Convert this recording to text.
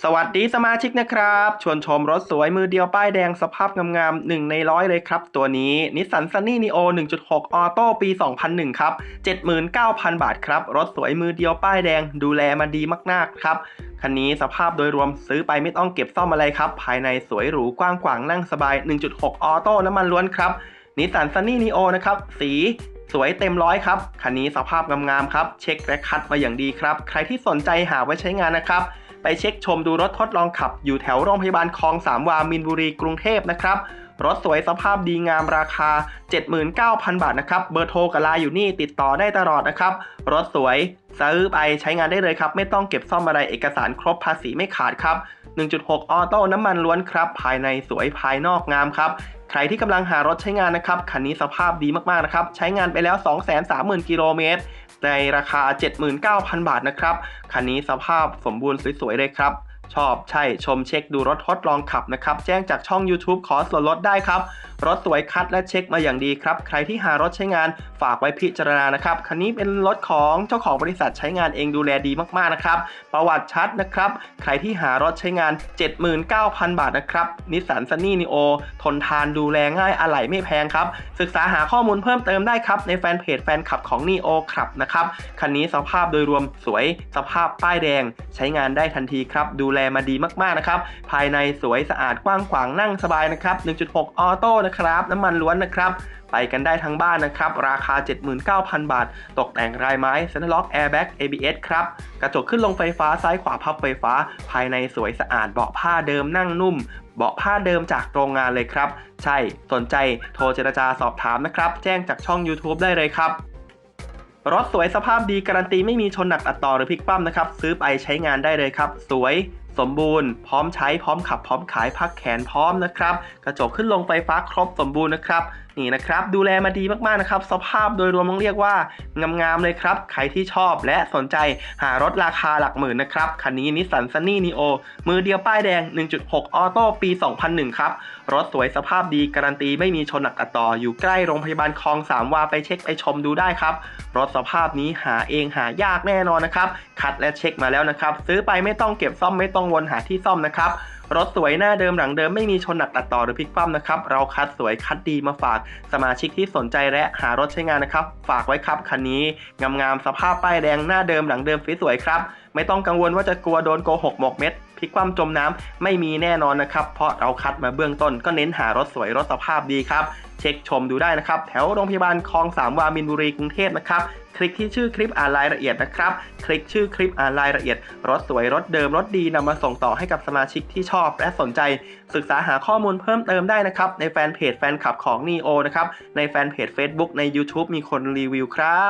สวัสดีสมาชิกนะครับ ชวนชมรถสวยมือเดียวป้ายแดงสภาพงามๆ1ในร้อยเลยครับ ตัวนี้นิสสันซันนี่นีโอ1.6 ออโต้ปี 2001 ครับ 79,000 บาทครับ รถสวยมือเดียวป้ายแดงดูแลมาดีมากๆครับ คันนี้สภาพโดยรวมซื้อไปไม่ต้องเก็บซ่อมอะไรครับ ภายในสวยหรูกว้างขวางนั่งสบาย 1.6 ออโต้น้ำมันล้วนครับนิสสันซันนี่นีโอนะครับสีสวยเต็มร้อยครับ คันนี้สภาพงามๆครับ เช็คและคัดมาอย่างดีครับ ใครที่สนใจหาไว้ใช้งานนะครับ ไปเช็คชมดูรถทดลองขับ อยู่แถวโรงพยาบาลคลองสามวามินบุรีกรุงเทพนะครับ รถสวยสภาพดีงามราคา 79,000 บาทนะครับ เบอร์โทรกับไลน์อยู่นี่ติดต่อได้ตลอดนะครับ รถสวยซื้อไปใช้งานได้เลยครับ ไม่ต้องเก็บซ่อมอะไรเอกสารครบภาษีไม่ขาดครับ 1.6 ออโต้น้ำมันล้วนครับ ภายในสวยภายนอกงามครับ ใครที่กำลังหารถใช้งานนะครับ คันนี้สภาพดีมากๆนะครับ ใช้งานไปแล้ว 230,000 กิโลเมตร ในราคา 79,000 บาทนะครับ คันนี้สภาพสมบูรณ์สวยๆเลยครับ ชอบใช่ชมเช็คดูรถทดลองขับนะครับ แจ้งจากช่อง YouTube ขอส่วนลดได้ครับ รถสวยคัดและเช็คมาอย่างดีครับ ใครที่หารถใช้งานฝากไว้พิจารณานะครับ คันนี้เป็นรถของเจ้าของบริษัทใช้งานเองดูแลดีมากๆนะครับ ประวัติชัดนะครับ ใครที่หารถใช้งาน 79,000 บาทนะครับ นิสสันซันนี่นีโอทนทานดูแลง่ายอะไหล่ไม่แพงครับ ศึกษาหาข้อมูลเพิ่มเติมได้ครับ ในแฟนเพจแฟนคลับของ Neo ครับนะครับ คันนี้สภาพโดยรวมสวย สภาพป้ายแดง ใช้งานได้ทันทีครับ ดูแลมาดีมากๆนะครับ ภายในสวยสะอาดกว้างขวางนั่งสบายนะครับ 1.6 ออโต้นะครับน้ำมันล้วนนะครับ ไปกันได้ทั้งบ้านนะครับ ราคา 79,000 บาท ตกแต่งรายไม้เซ็นทรัลล็อกแอร์แบ็ก ABS ครับ กระจกขึ้นลงไฟฟ้าซ้ายขวาพับไฟฟ้า ภายในสวยสะอาดเบาะผ้าเดิมนั่งนุ่มเบาะผ้าเดิมจากโรงงานเลยครับ ใช่สนใจโทรเจรจาสอบถามนะครับ แจ้งจากช่อง YouTube ได้เลยครับรถสวยสภาพดีการันตีไม่มีชนหนักตัดต่อหรือพลิกคว่ำนะครับ ซื้อไปใช้งานได้เลยครับ สวย สมบูรณ์พร้อมใช้พร้อมขับพร้อมขายพักแขนพร้อมนะครับ กระจกขึ้นลงไฟฟ้าครบสมบูรณ์นะครับนี่นะครับดูแลมาดีมากๆนะครับ สภาพโดยรวมต้องเรียกว่างามๆเลยครับ ใครที่ชอบและสนใจหารถราคาหลักหมื่นนะครับ คันนี้นิสสันซันนี่นีโอมือเดียวป้ายแดง 1.6 ออโต้ปี 2001 ครับ รถสวยสภาพดีการันตีไม่มีชนหนักต่อ อยู่ใกล้โรงพยาบาลคลองสามวาไปเช็คไปชมดูได้ครับ รถสภาพนี้หาเองหายากแน่นอนนะครับ คัดและเช็คมาแล้วนะครับ ซื้อไปไม่ต้องเก็บซ่อมไม่ต้ององวนหาที่ซ่อมนะครับ รถสวยหน้าเดิมหลังเดิมไม่มีชนหนักตัดต่อหรือพลิกคว่ำนะครับ เราคัดสวยคัดดีมาฝากสมาชิกที่สนใจและหารถใช้งานนะครับ ฝากไว้ครับคันนี้งามๆสภาพป้ายแดงหน้าเดิมหลังเดิมสวยๆครับ ไม่ต้องกังวลว่าจะกลัวโดนโกหกหมกเม็ดพลิกคว่ำจมน้ำไม่มีแน่นอนนะครับ เพราะเราคัดมาเบื้องต้นก็เน้นหารถสวยรถสภาพดีครับ เช็คชมดูได้นะครับ แถวโรงพยาบาลคลองสามวามินบุรีกรุงเทพนะครับ คลิกที่ชื่อคลิปอ่านรายละเอียดนะครับ คลิกชื่อคลิปอ่านรายละเอียด รถสวยรถเดิมรถดีนำมาส่งต่อให้กับสมาชิกที่ชอบและสนใจ ศึกษาหาข้อมูลเพิ่มเติมได้นะครับ ในแฟนเพจแฟนคลับของ n ีโอนะครับ ในแฟนเพจ Facebook ใน YouTube มีคนรีวิวครับ